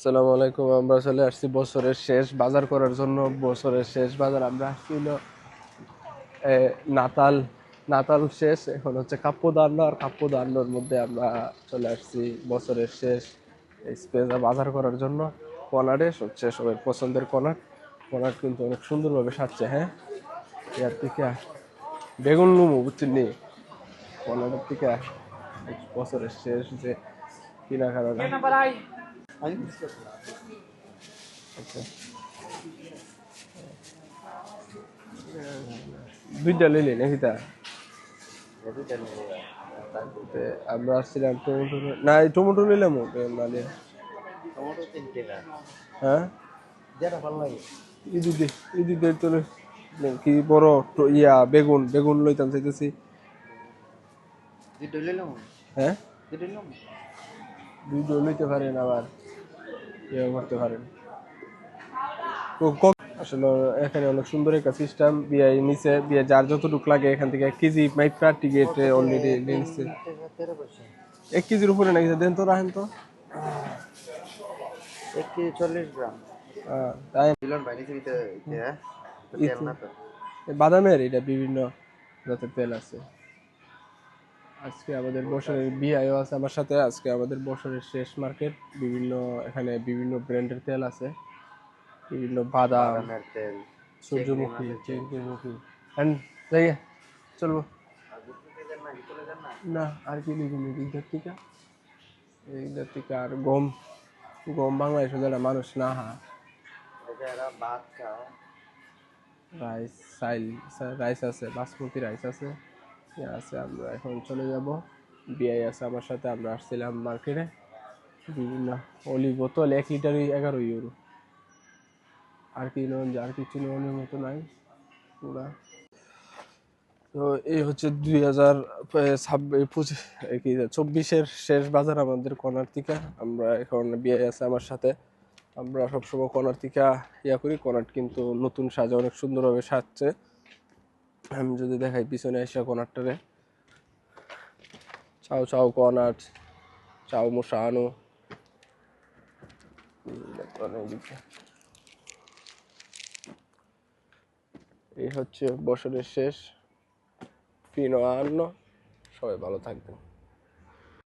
আসসালামু আলাইকুম, আমরা চলে আসছি বছরের শেষ বাজার করার জন্য। বছরের শেষ বাজার আমরা আসছি হলো নাতাল। নাতাল শেষ, এখন হচ্ছে কাপ্যদান্ন আর কাপ্যদান্নর মধ্যে আমরা চলে আসছি বছরের শেষ স্পেসা বাজার করার জন্য। কনারে হচ্ছে সবার পছন্দের কনার কনার কিন্তু অনেক সুন্দরভাবে সাজছে হ্যাঁ? এর থেকে বেগুন লুমু বুঝছেন নি কনারের থেকে বছরের শেষ যে আচ্ছা দুইটা লিলি নাকি তা? আমরা আসছিলাম টমেটো নি- এই টমেটো নিলাম এ, মানে। টমেটো তিনটে না। হ্যাঁ? যেটা ভালো লাগে। ইদি দে তো কি বড় ইয়া বেগুন বেগুন লইতাম চাইতেছি। হ্যাঁ? দুটো লইতে পারেন আবার। ইয়ে করতে পারেন। আসলে এখানে অনেক সুন্দর একটা সিস্টেম বিয়ে নিচে বিয়ে যার যতটুক লাগে এখান থেকে এক কেজি মাইপা টিকিট অলরেডি নিচ্ছে এক কেজির উপরে নাকি দেন তো রাখেন তো। এক কেজি চল্লিশ গ্রাম। হ্যাঁ এ বাদামের এটা বিভিন্ন জাতের তেল আছে। আজকে আমাদের বছরের বিআইও আছে আমার সাথে আজকে আমাদের বছরের শেষ মার্কেট বিভিন্ন এখানে বিভিন্ন ব্র্যান্ডের তেল আছে। বিভিন্ন বাদাম বাদামের তেল সূর্যমুখী সূর্যমুখী এন্ড যাই চলবো। না আর কি লিখি এইটার থেকে এইটার থেকে আর গম। গম বাংলাদেশে যারা মানুষ না হা খাও রাইস সাইল রাইস আছে বাসমতি রাইস আছে। আছে, আমরা এখন চলে যাব। বিআই আছে আমার সাথে, আমরা আসছিলাম মার্কেটে বিভিন্ন অলি বোতল, এক লিটারই এগারো ইউরো আর কি নেন আর কিছু নেওয়ার মতো নাই পুরা। তো এই হচ্ছে দুই হাজার ছাব্বিশ পঁচিশ চব্বিশের শেষ বাজার আমাদের কর্নার থেকে আমরা এখন বিয়ে আছে আমার সাথে। আমরা সবসময় কর্নার থেকে ইয়া করি কর্নার কিন্তু নতুন সাজে অনেক সুন্দরভাবে সাজছে। আমি যদি দেখাই, পিছনে এসে কর্নারটারে। চাও চাও কর্নার, চাও মশা আনো। এই হচ্ছে বছরের শেষ। ফিনো আন্ন সবাই ভালো থাকবেন।